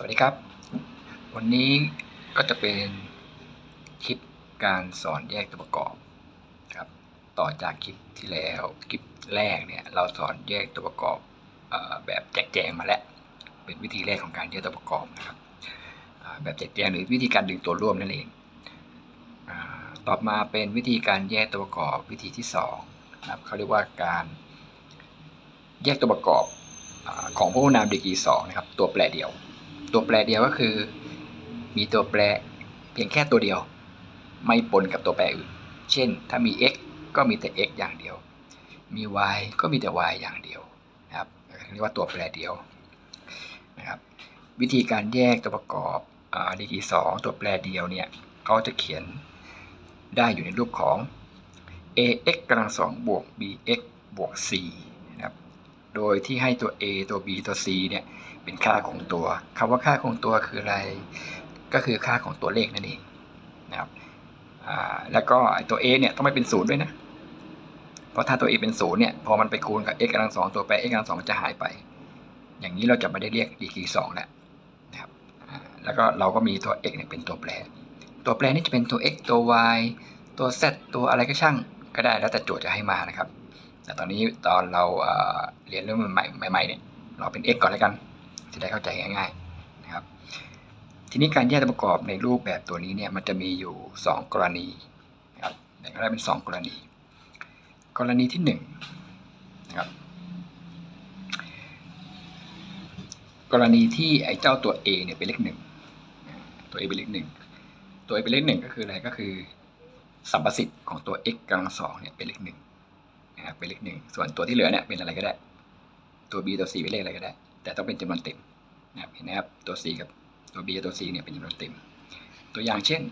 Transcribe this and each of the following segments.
สวัสดีครับ วันนี้ก็จะเป็นคลิปการสอนแยกตัวประกอบครับ ต่อจากคลิปที่แล้วคลิปแรกเนี่ยเราสอนแยกตัวประกอบอแบบแจกแจงมาแล้ว เป็นวิธีแรกของการแยกตัวประกอบนะครับแบบแจกแจงหรือวิธีการดึงตัวร่วมนั่นเองอต่อมาเป็นวิธีการแยกตัวประกอบวิธีที่สองนะครับเขาเรียกว่าการแยกตัวประกอบอของพหุนามดีกรีสองนะครับ ตัวแปรเดียว ตัวแปรเดียวก็คือ มีตัวแปรเพียงแค่ตัวเดียว ไม่ปนกับตัวแปรอื่น เช่น ถ้ามี x ก็มีแต่ x อย่างเดียว มี y ก็มีแต่ y อย่างเดียวนะครับเรียกว่าตัวแปรเดียวนะครับวิธีการแยกตัวประกอบดีกรีสองตัวแปรเดียวเนี่ยเขาจะเขียนได้อยู่ในรูปของ ax กำลังสองบวก bx บวก c นะครับ โดยที่ให้ตัว A ตัว B ตัว C เนี่ย เป็นค่าคงตัวคำว่าค่าคงตัวคืออะไร ก็คือค่าของตัวเลขนั่นเองนะครับแล้วก็ตัว A เนี่ยต้องไม่เป็นศูนย์ด้วยนะ เพราะถ้าตัว A เป็นศูนย์เนี่ยพอมันไปคูณกับ x กำลังสองตัวแปร x กำลังสองจะหายไป อย่างนี้เราจะไม่ได้เรียกดีกรีสองแล้วนะครับแล้วก็เราก็มีตัว x เนี่ยเป็นตัวแปร ตัวแปรนี่จะเป็นตัว x ตัว y ตัว z ตัวอะไรก็ช่างก็ได้แล้วแต่โจทย์จะให้มานะครับ แต่ตอนนี้ตอนเราเรียนเรื่องใหม่ใหม่เนี่ยเราเป็น x ก่อนแล้วกัน จะได้เข้าใจง่ายๆนะครับ ทีนี้การแยกตัวประกอบในรูปแบบตัวนี้เนี่ยมันจะมีอยู่ 2 กรณีนะครับแบ่งได้เป็น 2 กรณี กรณีที่1นะครับกรณีที่ไอ้เจ้าตัว a เนี่ยเป็นเลขหนึ่งตัว a เป็นเลขหนึ่งตัว a เป็นเลขหนึ่งก็คืออะไรก็คือสัมประสิทธิ์ของตัว x กำลังสองเนี่ยเป็นเลขหนึ่งนะครับเป็นเลขหนึ่งส่วนตัวที่เหลือเนี่ยเป็นอะไรก็ได้ ตัว b ตัว c เป็นเลขอะไรก็ได้ แต่ต้องเป็นจำนวนเต็มนะครับเห็นไหมครับตัว c กับตัว b กับตัว c เนี่ยเป็นจำนวนเต็ม ตัวอย่างเช่น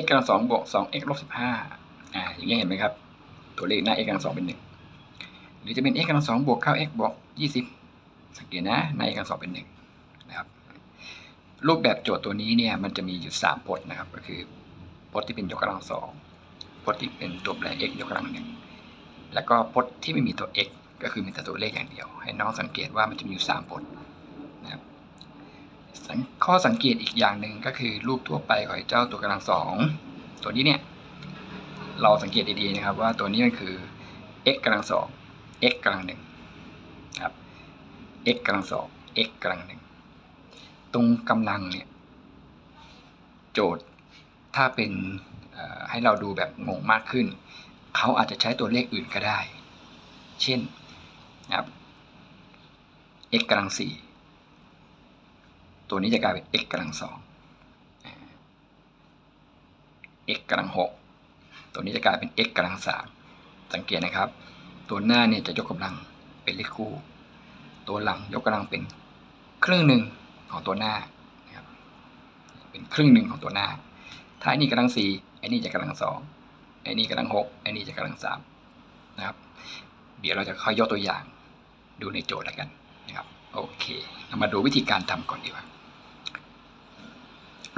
x กำลังสองบวกสอง x ลบสิบห้าอ่าอย่างเงี้ยเห็นไหมครับ ตัวเลขหน้า x กำลังสองเป็นหนึ่งหรือจะเป็น x กำลังสองบวกเก้า x บวกยี่สิบสังเกตนะหน้า x กำลังสองเป็นหนึ่งนะครับรูปแบบโจทย์ตัวนี้เนี่ยมันจะมีอยู่สามพจน์นะครับ ก็คือพจน์ที่เป็นยกกำลังสองพจน์ที่เป็นตัวแปร x ยกกำลังหนึ่งแล้วก็พจน์ที่ไม่มีตัว x ก็คือมีแต่ตัวเลขอย่างเดียว ให้น้องสังเกตว่ามันจะมีอยู่3พจน์นะครับข้อสังเกตอีกอย่างหนึ่งก็คือรูปทั่วไปของเจ้าตัวกำลังสองตัวนี้เนี่ยเราสังเกตดีๆนะครับว่าตัวนี้มันคือ x กำลังสอง x กำลังหนึ่งครับ x กำลังสอง x กำลังหนึ่งตรงกำลังเนี่ยโจทย์ถ้าเป็นให้เราดูแบบงงมากขึ้น เขาอาจจะใช้ตัวเลขอื่นก็ได้ เช่น นะครับ x กำลังสี่ตัวนี้จะกลายเป็น x กำลังสอง x กำลังหกตัวนี้จะกลายเป็น x กำลังสามสังเกตนะครับ ตัวหน้าเนี่ยจะยกกำลังเป็นเลขคู่ ตัวหลังยกกำลังเป็นครึ่งหนึ่งของตัวหน้านะครับเป็นครึ่งหนึ่งของตัวหน้า ถ้าไอ้นี่กำลังสี่ไอ้นี่จะกำลังสองไอ้นี่กำลังหกไอ้นี่จะกำลังสามนะครับ เดี๋ยวเราจะค่อยยกตัวอย่าง ดูในโจทย์แล้วกันนะครับโอเคเรามาดูวิธีการทำก่อนดีกว่า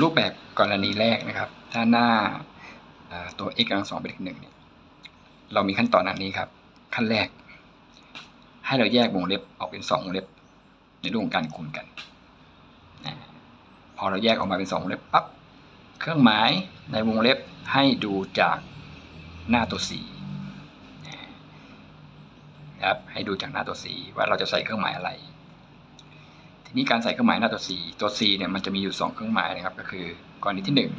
รูปแบบกรณีแรกนะครับ ถ้าหน้าตัว x กำลังสองเป็นเลขหนึ่งเนี่ยเรามีขั้นตอนอันนี้ครับ ขั้นแรก ให้เราแยกวงเล็บออกเป็นสองวงเล็บ ในรูปของการคูณกันนะพอเราแยกออกมาเป็นสองวงเล็บปั๊บเครื่องหมายในวงเล็บให้ดูจากหน้าตัวสี นะครับให้ดูจากหน้าตัวสีว่าเราจะใส่เครื่องหมายอะไร ทีนี้การใส่เครื่องหมายหน้าตัวสีตัว C เนี่ยมันจะมีอยู่สองเครื่องหมายนะครับ ก็คือกรณีที่หนึ่ง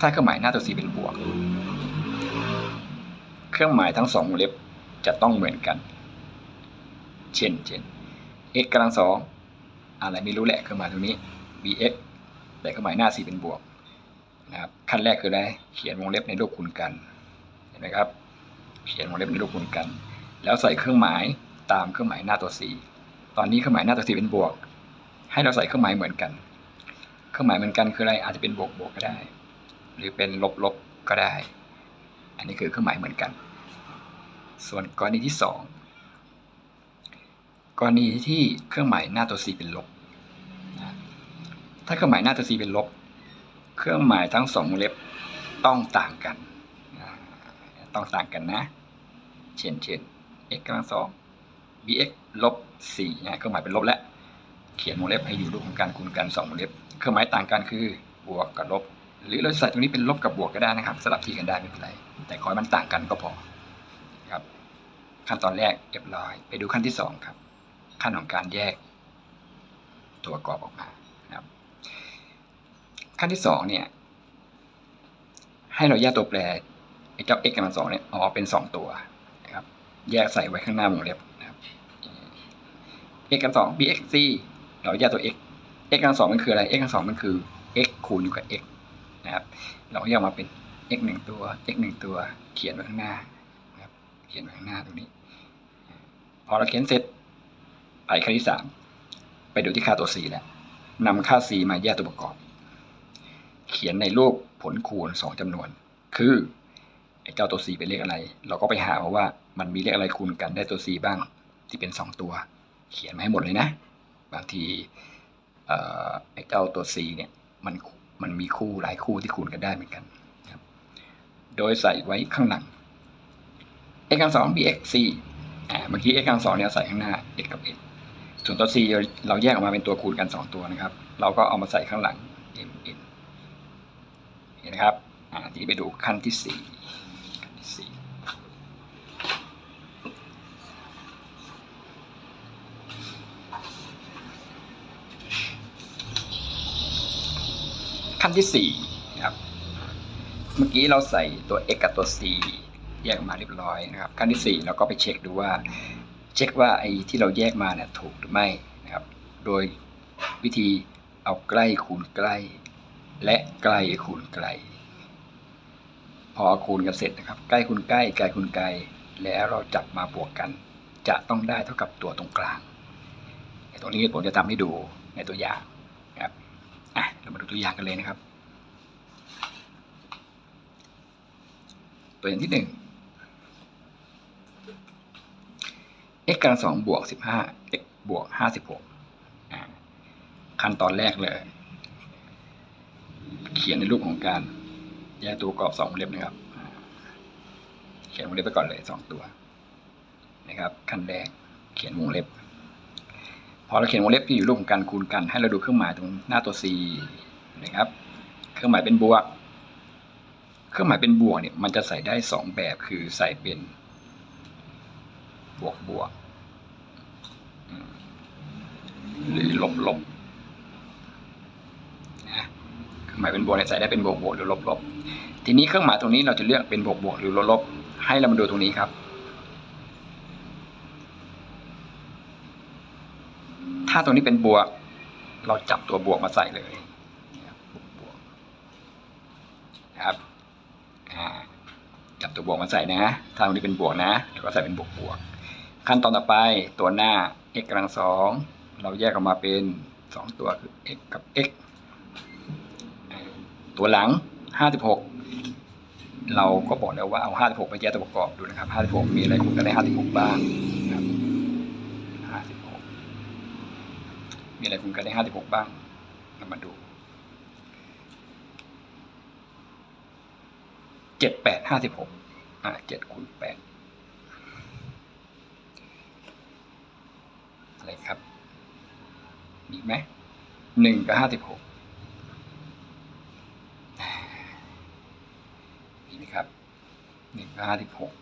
ถ้าเครื่องหมายหน้าตัว C เป็นบวก เครื่องหมายทั้งสองวงเล็บจะต้องเหมือนกัน เช่นเช่น x กำลังสองอะไรไม่รู้แหละเครื่องหมายตรงนี้ bx แต่เครื่องหมายหน้า c เป็นบวกนะครับขั้นแรกคืออะไรเขียนวงเล็บในรูปคูณกันเห็นไหมครับ เขียนวงเล็บในรูปคูณกัน แล้วใส่เครื่องหมายตามเครื่องหมายหน้าตัว c ตอนนี้เครื่องหมายหน้าตัว c เป็นบวก ให้เราใส่เครื่องหมายเหมือนกัน เครื่องหมายเหมือนกันคืออะไรอาจจะเป็นบวกบวกก็ได้ หรือเป็นลบลบก็ได้ อันนี้คือเครื่องหมายเหมือนกัน ส่วนกรณีที่สองกรณีที่เครื่องหมายหน้าตัว c เป็นลบ ถ้าเครื่องหมายหน้าตัว c เป็นลบ เครื่องหมายทั้งสองเล็บต้องต่างกัน ต้องต่างกันนะ เช่นเช่น x กำลังสอง bx ลบ4นะเครื่องหมายเป็นลบแล้ว เขียนวงเล็บให้อยู่รูปของการคูณกันสองวงเล็บ เครื่องหมายต่างกันคือบวกกับลบ หรือเราใส่ตรงนี้เป็นลบกับบวกก็ได้นะครับ สลับที่กันได้ไม่เป็นไร แต่ขอให้มันต่างกันก็พอครับ ขั้นตอนแรกเรียบร้อย ไปดูขั้นที่สองครับ ขั้นของการแยก ตัวประกอบออกมาครับ ขั้นที่สองเนี่ย ให้เราแยกตัวแปรไอ้เจ้า x กำลังสองเนี่ยออกเป็นสองตัว แยกใส่ไว้ข้างหน้าวงเล็บนะครับ x กำลังสอง bx c เราแยกตัว x x กำลังสองมันคืออะไร x กำลังสองมันคือ x คูณอยู่กับ x นะครับ เราแยกมาเป็น x หนึ่งตัว x หนึ่งตัว เขียนไว้ข้างหน้านะครับ เขียนไว้ข้างหน้าตรงนี้ พอเราเขียนเสร็จไปขั้นที่สามไปดูที่ค่าตัว c แล้วนำค่า c มาแยกตัวประกอบ เขียนในรูปผลคูณสองจำนวน คือ ไอ้เจ้าตัว c เป็นเลขอะไร เราก็ไปหาว่ามันมีเลขอะไรคูณกันได้ตัว c บ้างที่เป็น 2 ตัว เขียนมาให้หมดเลยนะ บางทีไอ้เจ้าตัว c เนี่ยมันมันมีคู่หลายคู่ที่คูณกันได้เหมือนกันโดยใส่ไว้ข้างหลัง x กำลังสอง bx c อ่าเมื่อกี้ x กำลังสองเนี่ยใส่ข้างหน้า x กับ x ส่วนตัว c เราแยกออกมาเป็นตัวคูณกัน 2 ตัวนะครับ เราก็เอามาใส่ข้างหลัง mn เห็นนะครับ อ่าทีนี้ไปดูขั้นที่ 4 ขั้นที่สี่นะครับ เมื่อกี้เราใส่ตัว x กับตัว c แยกมาเรียบร้อยนะครับ ขั้นที่สี่เราก็ไปเช็คดูว่า เช็คว่าไอ้ที่เราแยกมาเนี่ยถูกหรือไม่นะครับ โดยวิธีเอาใกล้คูณใกล้ และใกล้คูณไกล พอคูณกันเสร็จนะครับ ใกล้คูณใกล้ไกลคูณไกล แล้วเราจับมาบวกกัน จะต้องได้เท่ากับตัวตรงกลางไอ้ตรงนี้ผมจะทำให้ดูในตัวอย่าง อะเรามาดูตัวอย่างกันเลยนะครับ ตัวอย่างที่หนึ่ง x กำลังสองบวกสิบห้า x บวกห้าสิบหกขั้นตอนแรกเลย เขียนในรูปของการแยกตัวประกอบสองวงเล็บนะครับ เขียนวงเล็บไปก่อนเลยสองตัว นะครับขั้นแรกเขียนวงเล็บ พอเราเขียนวงเล็บที่อยู่รูปของการคูณกัน ให้เราดูเครื่องหมายตรงหน้าตัว c นะครับ เครื่องหมายเป็นบวก เครื่องหมายเป็นบวกเนี่ยมันจะใส่ได้สองแบบคือใส่เป็นบวกบวกหรือลบลบนะเครื่องหมายเป็นบวกเนี่ยใส่ได้เป็นบวกบวกหรือลบลบทีนี้เครื่องหมายตรงนี้เราจะเลือกเป็นบวกบวกหรือลบลบให้เรามาดูตรงนี้ครับ ถ้าตรงนี้เป็นบวก เราจับตัวบวกมาใส่เลยนะครับวกครับจับตัวบวกมาใส่นะถ้าตรงนี้เป็นบวกนะแล้วก็ใส่เป็นบวกบวก ขั้นตอนต่อไปตัวหน้า x กำลังสองเราแยกออกมาเป็นสองตัวคือ x กับ x ตัวหลังห้าสิบหกเราก็บอกแล้วว่าเอาห้าสิบหกไปแยกตัวประกอบดูนะครับห้าสิบหกมีอะไรคูณกันได้ห้าสิบหกบ้างนะครับห้าสิบหก มีอะไรคูณกันได้ห้าสิบหกบ้างเรามาดูเจ็ดแปดห้าสิบหกอ่าเจ็ดคูณแปดอะไรครับ มีไหมหนึ่งกับห้าสิบหกมีไหมครับหนึ่งกับห้าสิบหก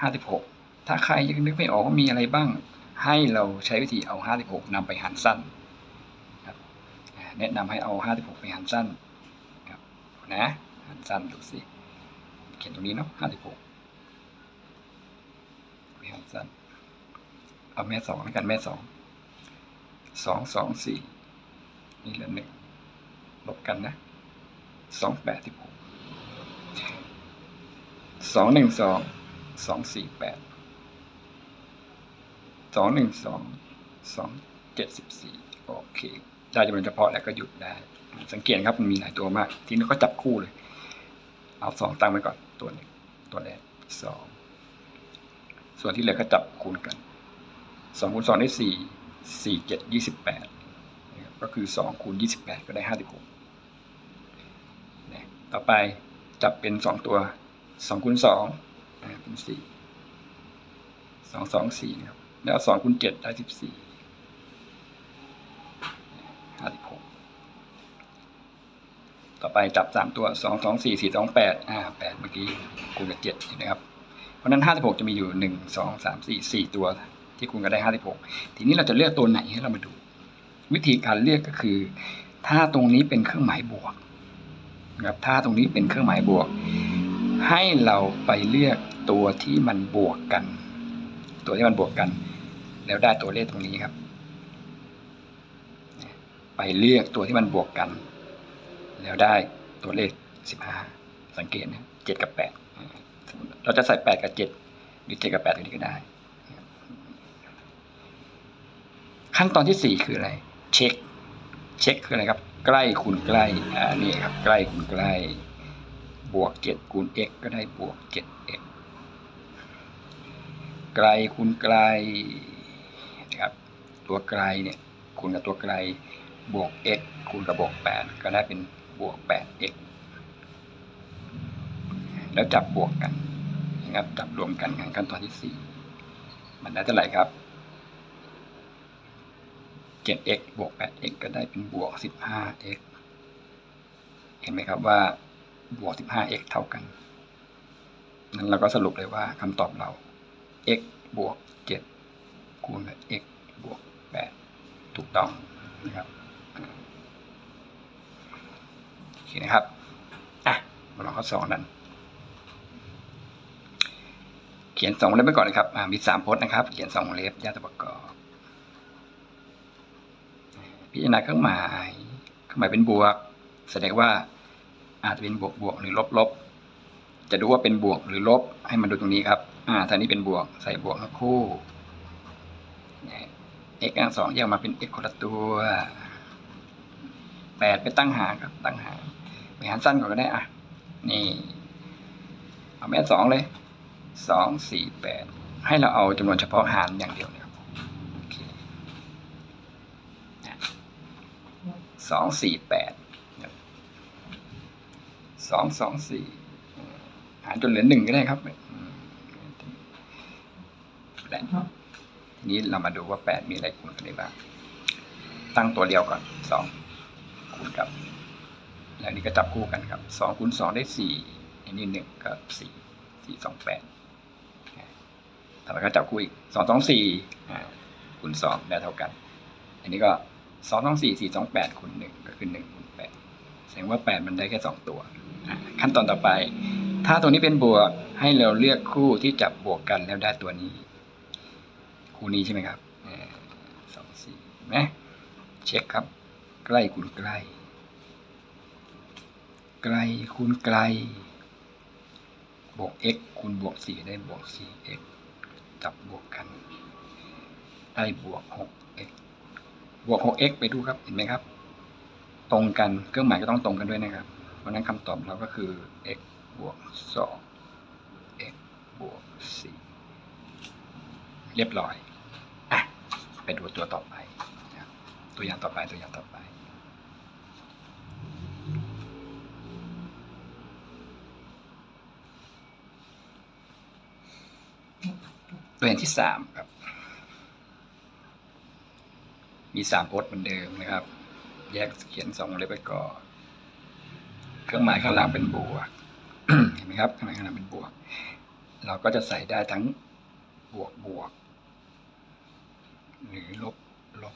ห้าสิบหกถ้าใครยังนึกไม่ออกว่ามีอะไรบ้าง ให้เราใช้วิธีเอาห้าสิบหกนำไปหารสั้นครับแนะนำให้เอาห้าสิบหกไปหารสั้นครับนะหารสั้นดูสิเขียนตรงนี้เนาะห้าสิบหกไปหารสั้นเอาแม่สองแล้วกันแม่สองสองสองสี่นี่เหลือหนึ่งลบกันนะสองแปดสิบหกสองหนึ่งสองสองสี่แปด สองหนึ่งสองสองเจ็ดสิบสี่โอเค ได้จำนวนเฉพาะแล้วก็หยุดได้ สังเกตครับมันมีหลายตัวมาก ทีนี้ก็จับคู่เลย เอาสองตั้งไว้ก่อนตัวหนึ่งตัวแรกสองส่วนที่เหลือก็จับคูณกันสองคูณสองได้สี่สี่เจ็ดยี่สิบแปดก็คือสองคูณยี่สิบแปดก็ได้ห้าสิบหกต่อไปจับเป็นสองตัวสองคูณสองเป็นสี่สองสองสี่นะครับ แล้วสองคูณเจ็ดได้สิบสี่ห้าสิบหกต่อไปจับสามตัวสองสองสี่สี่สองแปดอ่าแปดเมื่อกี้คูณกับเจ็ดนะครับ เพราะนั้นห้าสิบหกจะมีอยู่หนึ่งสองสามสี่สี่ตัวที่คูณกันได้ห้าสิบหกทีนี้เราจะเลือกตัวไหนให้เรามาดู วิธีการเลือกก็คือ ถ้าตรงนี้เป็นเครื่องหมายบวกนะครับถ้าตรงนี้เป็นเครื่องหมายบวก ให้เราไปเลือกตัวที่มันบวกกัน ตัวที่มันบวกกัน แล้วได้ตัวเลขตรงนี้ครับ ไปเลือกตัวที่มันบวกกัน แล้วได้ตัวเลขสิบห้าสังเกตนะเจ็ดกับแปดเราจะใส่แปดกับเจ็ดหรือเจ็ดกับแปดตรงนี้ก็ได้ ขั้นตอนที่สี่คืออะไร เช็ค เช็คคืออะไรครับ ใกล้คูณใกล้อ่านี่ครับ ใกล้คูณใกล้ บวกเจ็ดคูณ x ก็ได้บวกเจ็ด x ไกลคูณไกล ตัวไกลเนี่ยคูณกับตัวไกลบวก x คูณกับบวกแปดก็ได้เป็นบวกแปด x แล้วจับบวกกันนะครับจับรวมกันขั้นตอนที่สี่มันได้เท่าไหร่ครับ 7x บวก 8x ก็ได้เป็นบวก 15x เห็นไหมครับว่าบวก 15x เท่ากัน นั้นเราก็สรุปเลยว่าคำตอบเรา x บวก 7 คูณกับ x บวก ถูกต้องนะครับโอเคนะครับอะมาลองข้อสองนั้น เขียนสองเล็บไปก่อนนะครับอ่ามีสามพจน์นะครับ เขียนสองเล็บญาตประกอบพิจารณาเครื่องหมายเครื่องหมายเป็นบวก แสดงว่าอาจจะเป็นบวกบวกหรือลบลบจะดูว่าเป็นบวกหรือลบให้มันดูตรงนี้ครับ อ่าถ้านี้เป็นบวกใส่บวกทั้งคู่ x อักสองแยกมาเป็น x คนละตัวแปดไปตั้งหารครับตั้งหารไปหารสั้นก่อนก็ได้อะนี่เอาแม่สองเลยสองสี่แปดให้เราเอาจำนวนเฉพาะหารอย่างเดียวนะครับโอเคสองสี่แปดสองสองสี่หารจนเหลือหนึ่งก็ได้ครับและ นี้เรามาดูว่าแปดมีอะไรคูณกันได้บ้าง ตั้งตัวเดียวก่อนสองคูณกับ แล้วนี้ก็จับคู่กันครับสองคูณสองได้สี่อันนี้หนึ่งก็สี่สี่สองแปดต่อไปก็จับคู่อีกสองสองสี่คูณสองได้เท่ากัน อันนี้ก็สองสองสี่สี่สองแปดคูณหนึ่งก็คือหนึ่งคูณแปดแสดงว่าแปดมันได้แค่สองตัว ขั้นตอนต่อไป ถ้าตัวนี้เป็นบวกให้เราเลือกคู่ที่จับบวกกันแล้วได้ตัวนี้ คู่นี้ใช่ไหมครับสองสี่นไหมเช็คครับ ใกล้คูณใกล้ ไกลคูณไกล บวก x คูณบวกสี่ได้บวกสี่ x จับบวกกัน ได้บวกหก x บวก 6x ไปดูครับเห็นไหมครับ ตรงกันเครื่องหมายก็ต้องตรงกันด้วยนะครับ เพราะฉะนั้นคำตอบเราก็คือ x บวก 2 x บวก 4 เรียบร้อยอะไปดูตัวต่อไปนะตัวอย่างต่อไปตัวอย่างต่อไป ตัวอย่างที่สามครับ มีสามพจน์เหมือนเดิมนะครับ แยกเขียนสองเล็บไปก่อนเครื่องหมายข้างหลังเป็นบวกเห็นไหมครับเครื่องหมายข้างหลังเป็นบวก เราก็จะใส่ได้ทั้งบวกบวก หรือลบลบ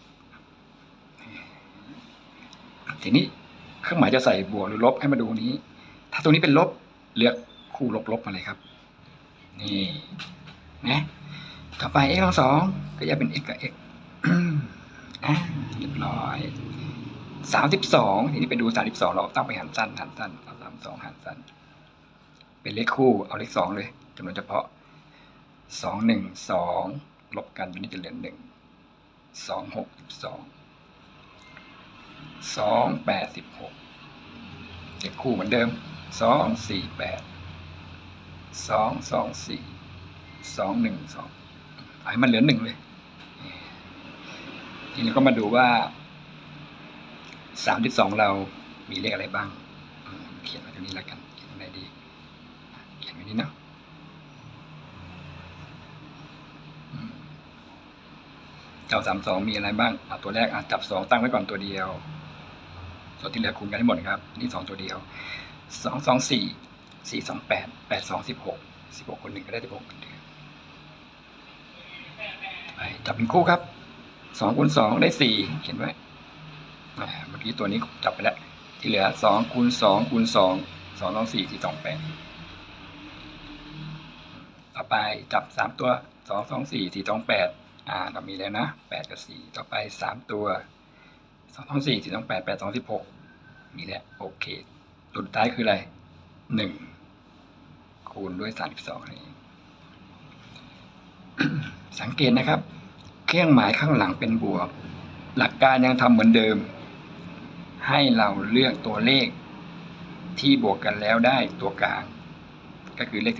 ทีนี้เครื่องหมายจะใส่บวกหรือลบให้มาดูนี้ ถ้าตรงนี้เป็นลบเลือกคู่ลบลบมาเลยครับ นี่นะต่อไป x ลังสองก็จะเป็น x กับ x อะเรียบร้อยสามสิบสองทีนี้ไปดูสามสิบสองเราตั้งไปหันสั้นหันสั้นเอาสามสองหันสั้น เป็นเลขคู่เอาเลขสองเลยจำนวนเฉพาะสองหนึ่งสองลบกันตัวนี้จะเหลือหนึ่ง สองหกสิบสองสองแปดสิบหกเลขคู่เหมือนเดิมสองสี่แปดสองสองสี่สองหนึ่งสองเอาให้มันเหลือหนึ่งเลย ทีนี้ก็มาดูว่าสามที่สองเรามีเลขอะไรบ้าง เขียนไว้ตรงนี้แล้วกัน เขียนตรงไหนดี เขียนไว้นี้เนาะอืม เจ้าสามสองมีอะไรบ้างเอาตัวแรกอะจับสองตั้งไว้ก่อนตัวเดียว ส่วนที่เหลือคูณกันให้หมดครับ นี่สองตัวเดียวสองสองสี่สี่สองแปดแปดสองสิบหกสิบหกคนหนึ่งก็ได้สิบหกคนเดียวไปจับเป็นคู่ครับสองคูณสองได้สี่เขียนไว้เมื่อกี้ตัวนี้จับไปแล้ว ที่เหลือสองคูณสองคูณสองสองสองสี่สี่สองแปดต่อไปจับสามตัวสองสองสี่สี่สองแปด อ่าเรามีแล้วนะแปดกับสี่ต่อไปสามตัวสองสองสี่สี่สองแปดแปดสองสิบหกมีแล้วโอเคตัวท้ายคืออะไรหนึ่งคูณด้วยสามสิบสองนี่สังเกตนะครับ เครื่องหมายข้างหลังเป็นบวก หลักการยังทำเหมือนเดิม ให้เราเลือกตัวเลขที่บวกกันแล้วได้ตัวกลาง ก็คือเลข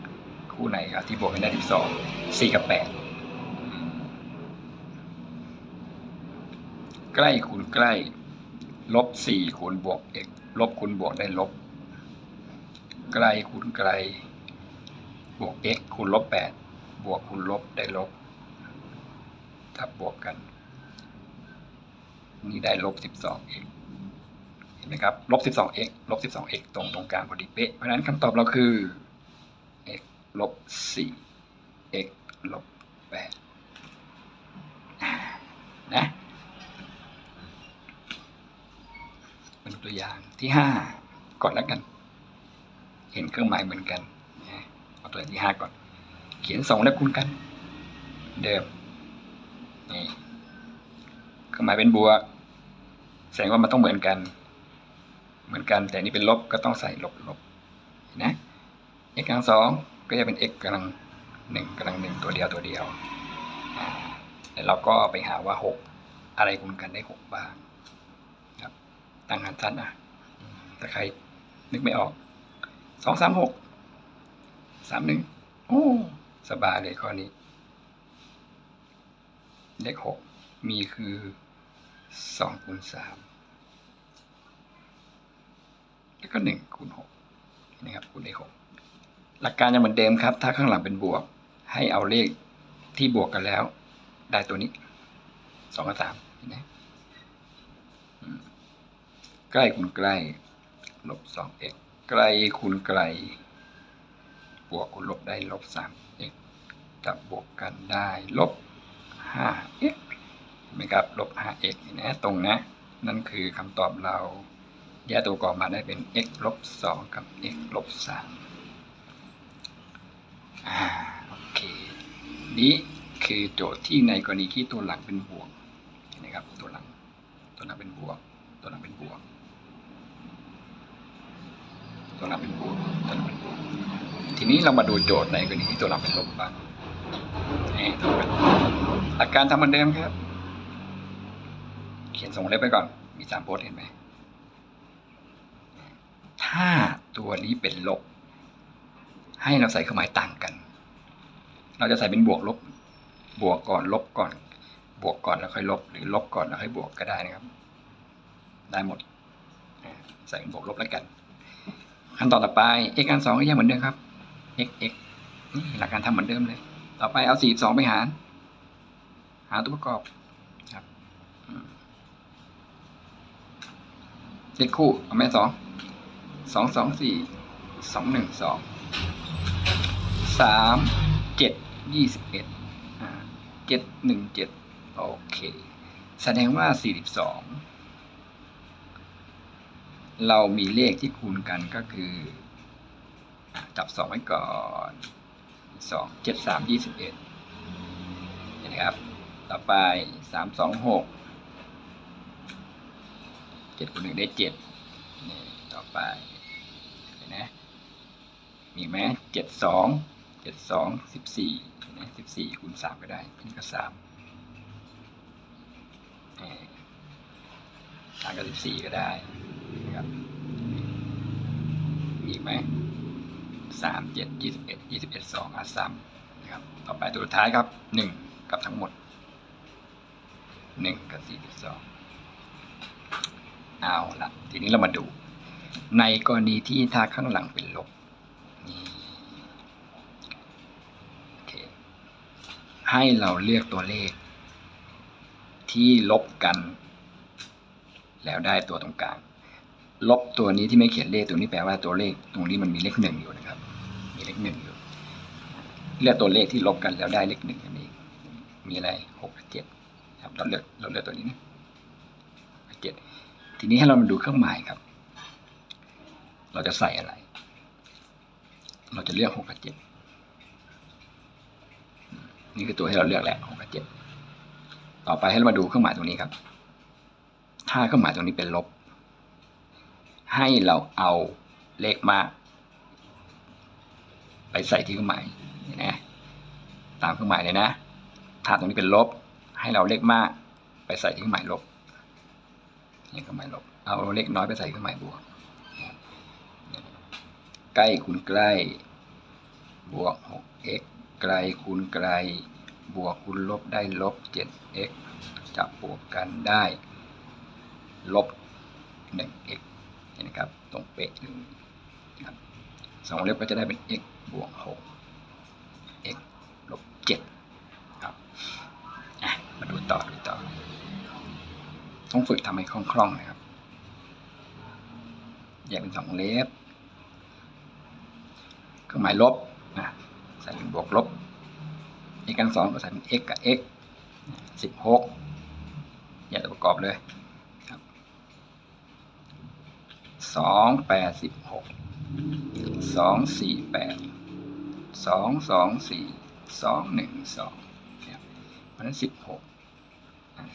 12 คู่ไหนครับที่บวกกันได้ 12 4 กับ 8 ใกล้คูณใกล้ ลบ4คูณบวก x ลบคูณบวกได้ลบใกล้คูณไกล บวก x คูณลบ8บวกคูณลบได้ลบถ้าบวกกัน นี่ได้ลบ 12x เห็นไหมครับลบ 12x ลบ 12x ตรงตรงกลางพอดีเป๊ะ เพราะนั้นคำตอบเราคือ x ลบสี่ x ลบ8อ่านะมาดู ตัวอย่างที่5ก่อนแล้วกัน เห็นเครื่องหมายเหมือนกันเอาตัวอย่างที่5ก่อน เขียน2แล้วคูณกัน เดิมนี่เครื่องหมายเป็นบวกแสดงว่ามันต้องเหมือนกัน เหมือนกัน แต่นี่เป็นลบก็ต้องใส่ลบลบนะ x กำลังสองก็จะเป็น x กำลังหนึ่งกำลังหนึ่งตัวเดียวตัวเดียวแล้วเราก็ไปหาว่าหกอะไรคูณกันได้หกบ้าง ตั้งหันสั้นอะอืมถ้าใครนึกไม่ออกสองสามหกสามหนึ่งโอ้สบายเลยข้อนี้ เลขหกมีคือสองคูณสามแล้วก็หนึ่งคูณหกนะครับคูณเลขหกหลักการยังเหมือนเดิมครับ ถ้าข้างหลังเป็นบวก ให้เอาเลขที่บวกกันแล้ว ได้ตัวนี้สองกับสามเห็นไหม ใกล้คูณใกล้ลบสองเอกไกลคูณไกล บวกคูณลบได้ลบสามเอกจับบวกกันได้ลบ 5x เห็นไหมครับลบ 5x นี่นะตรงนะ นั่นคือคำตอบเราแยกตัวประกอบมาได้เป็น x ลบ2กับ x ลบ3อ่าโอเค นี้คือโจทย์ที่ในกรณีที่ตัวหลังเป็นบวกเห็นะครับตัวหลัง ตัวหลังเป็นบวก ตัวหลังเป็นบวก ตัวหลังเป็นบวกตัวหลังเป็นบวกทีนี้เรามาดูโจทย์ในกรณีที่ตัวหลังเป็นลบบ้างนี่ตัวหลังเป็นหลักการทำเหมือนเดิมครับ เขียนส่งเล็บไปก่อน มีสามโพสต์เห็นไหมถ้าตัวนี้เป็นลบ ให้เราใส่เครื่องหมายต่างกัน เราจะใส่เป็นบวกลบ บวกก่อนลบก่อน บวกก่อนแล้วค่อยลบ หรือลบก่อนแล้วค่อยบวกก็ได้นะครับ ได้หมด ใส่เป็นบวกลบแล้วกัน ขั้นตอนต่อไป x อันสองก็ยังเหมือนเดิมครับ x x นี่หลักการทำเหมือนเดิมเลย ต่อไปเอาสี่สองไปหาร หาตัวประกอบครับอืมเลขคู่เอาแม่สองสองสองสี่สองหนึ่งสองสามเจ็ดยี่สิบเอ็ดเจ็ดหนึ่งเจ็ดโอเค แสดงว่าสี่สิบสอง เรามีเลขที่คูณกันก็คือ จับสองไว้ก่อนสองเจ็ดสามยี่สิบเอ็ดเห็นไหมครับ ต่อไปสามสองหกเจ็ดคูณหนึ่งได้เจ็ดนี่ต่อไปเห็นไหมมีไหมเจ็ดสองเจ็ดสองสิบสี่เห็นไหมสิบสี่คูณสามก็ได้นี่ก็สามสามกับสิบสี่ก็ได้ อีกไหมสามเจ็ดยี่สิบเอ็ดยี่สิบเอ็ดสองอะสามนะครับ ต่อไปตัวสุดท้ายครับหนึ่งกับทั้งหมดหนึ่งกับสี่สิบสองเอาละทีนี้เรามาดู ในกรณีที่ถ้าข้างหลังเป็นลบนี่โอเคให้เราเลือกตัวเลข ที่ลบกัน แล้วได้ตัวตรงกลาง ลบตัวนี้ที่ไม่เขียนเลขตัวนี้แปลว่าตัวเลข ตรงนี้มันมีเลขหนึ่งอยู่นะครับ มีเลขหนึ่งอยู่เลือกตัวเลขที่ลบกันแล้วได้เลขหนึ่งอันนี้ มีอะไรหกเจ็ดครับเราเลือกเราเลือกตัวนี้นะเจ็ดทีนี้ให้เรามาดูเครื่องหมายครับ เราจะใส่อะไร เราจะเลือกหกกับเจ็ดนี่คือตัวที่เราเลือกแล้วหกกับเจ็ดต่อไปให้เรามาดูเครื่องหมายตรงนี้ครับ ถ้าเครื่องหมายตรงนี้เป็นลบ ให้เราเอาเลขมาก ไปใส่ที่เครื่องหมายนะตามเครื่องหมายเลยนะ ถ้าตรงนี้เป็นลบ ให้เราเลขมาก ไปใส่ที่เครื่องหมายลบนี่เครื่องหมายลบ เอาเลขน้อยไปใส่เครื่องหมายบวก ใกล้คูณใกล้ บวก 6x ไกลคูณไกล บวกคูณลบได้ลบ 7x จับบวกกันได้ ลบ 1x เห็นไหมครับ ตรงเป๊ะเลยนะครับสองเล็บก็จะได้เป็น x บวก6 x ลบ7ครับมาดูต่อดูต่อ ต้องฝึกทำให้คล่องๆนะครับ แยกเป็นสองเล็บเครื่องหมายลบนะใส่เป็นบวกลบ x กันสองก็ใส่เป็น x กับ x สิบหกแยกตัวประกอบเลยครับ สองแปดสิบหกสองสี่แปดสองสองสี่สองหนึ่งสองเนี่ยเพราะฉะนั้นสิบหก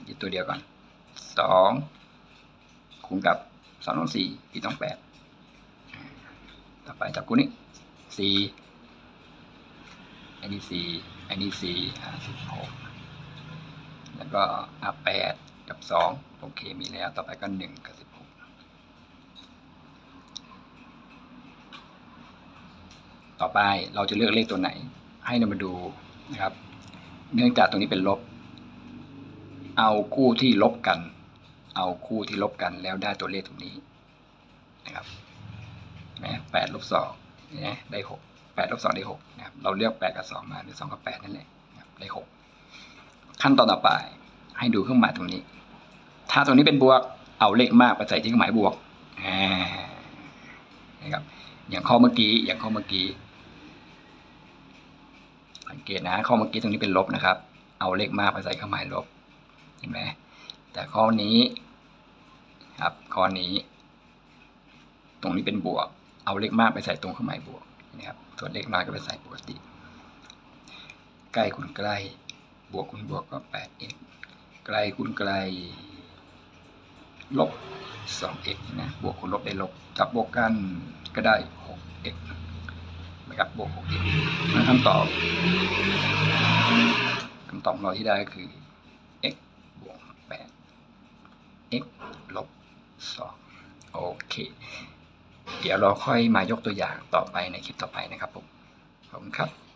ยึดตัวเดียวก่อนสองคูณกับสองสองสี่อีกต้องแปดต่อไปจับกูนี้สี่อันนี้สี่อันนี้สี่สิบหกแล้วก็อะแปดกับสองโอเคมีแล้วต่อไปก็หนึ่งกับสิบหก ต่อไปเราจะเลือกเลขตัวไหน ให้เรามาดูนะครับ เนื่องจากตรงนี้เป็นลบ เอาคู่ที่ลบกัน เอาคู่ที่ลบกันแล้วได้ตัวเลขตรงนี้นะครับนะแปดลบสองนะได้หกแปดลบสองได้หกนะครับ เราเลือกแปดกับสองมาหรือสองกับแปดนั่นแหละได้หกขั้นตอนต่อไปให้ดูเครื่องหมายตรงนี้ ถ้าตรงนี้เป็นบวก เอาเลขมากไปใส่ที่เครื่องหมายบวกนะครับอย่างข้อเมื่อกี้อย่างข้อเมื่อกี้ สังเกตนะข้อเมื่อกี้ตรงนี้เป็นลบนะครับ เอาเลขมากไปใส่เครื่องหมายลบเห็นไหมแต่ข้อนี้ครับข้อนี้ ตรงนี้เป็นบวก เอาเลขมากไปใส่ตรงเครื่องหมายบวกนะครับส่วนเลขน้อยก็ไปใส่ปกติ ใกล้คูณใกล้ บวกคูณบวกก็แปด x ไกลคูณไกล ลบสอง x นะบวกคูณลบได้ลบจับบวกกันก็ได้ห กับบวกหก x แล้วคำตอบคำตอบเราที่ได้คือ x บวก8 x ลบ2โอเค เดี๋ยวเราค่อยมายกตัวอย่างต่อไปในคลิปต่อไปนะครับผมขอบคุณครับ